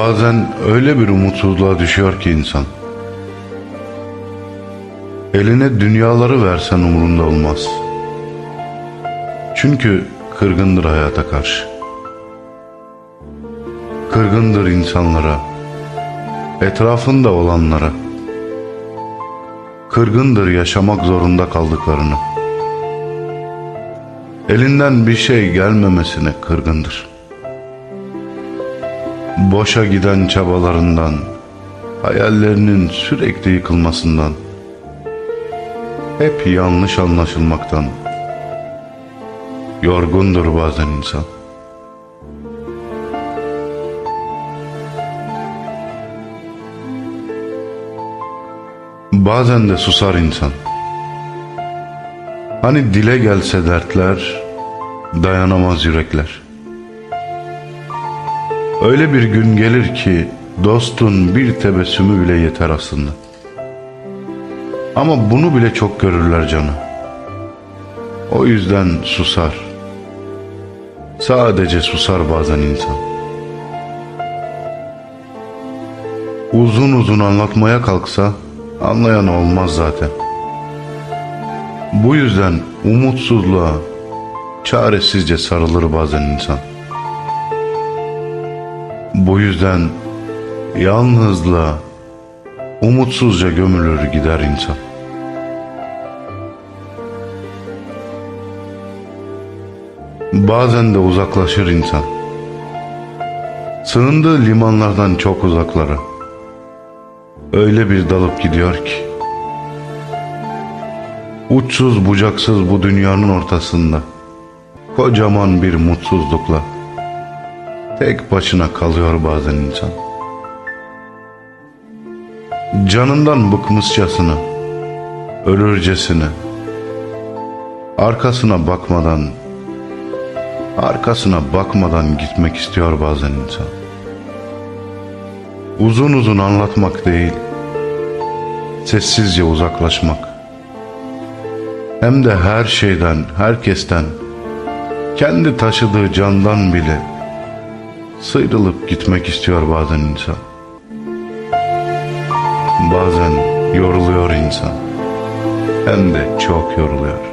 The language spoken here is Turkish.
Bazen öyle bir umutsuzluğa düşüyor ki insan. Eline dünyaları versen umurunda olmaz. Çünkü kırgındır hayata karşı. Kırgındır insanlara, etrafında olanlara. Kırgındır yaşamak zorunda kaldıklarını. Elinden bir şey gelmemesine kırgındır. Boşa giden çabalarından, hayallerinin sürekli yıkılmasından, hep yanlış anlaşılmaktan, yorgundur bazen insan. Bazen de susar insan. Hani dile gelse dertler, dayanamaz yürekler. Öyle bir gün gelir ki dostun bir tebessümü bile yeter aslında. Ama bunu bile çok görürler canı. O yüzden susar. Sadece susar bazen insan. Uzun uzun anlatmaya kalksa anlayan olmaz zaten. Bu yüzden umutsuzluğa çaresizce sarılır bazen insan. Bu yüzden yalnızlığa umutsuzca gömülür gider insan. Bazen de uzaklaşır insan. Sığındığı limanlardan çok uzaklara. Öyle bir dalıp gidiyor ki. Uçsuz bucaksız bu dünyanın ortasında. Kocaman bir mutsuzlukla. Tek başına kalıyor bazen insan. Canından bıkmışçasına, ölürcesine, arkasına bakmadan, arkasına bakmadan gitmek istiyor bazen insan. Uzun uzun anlatmak değil, sessizce uzaklaşmak. Hem de her şeyden, herkesten, kendi taşıdığı candan bile sıyrılıp gitmek istiyor bazen insan. Bazen yoruluyor insan. Hem de çok yoruluyor.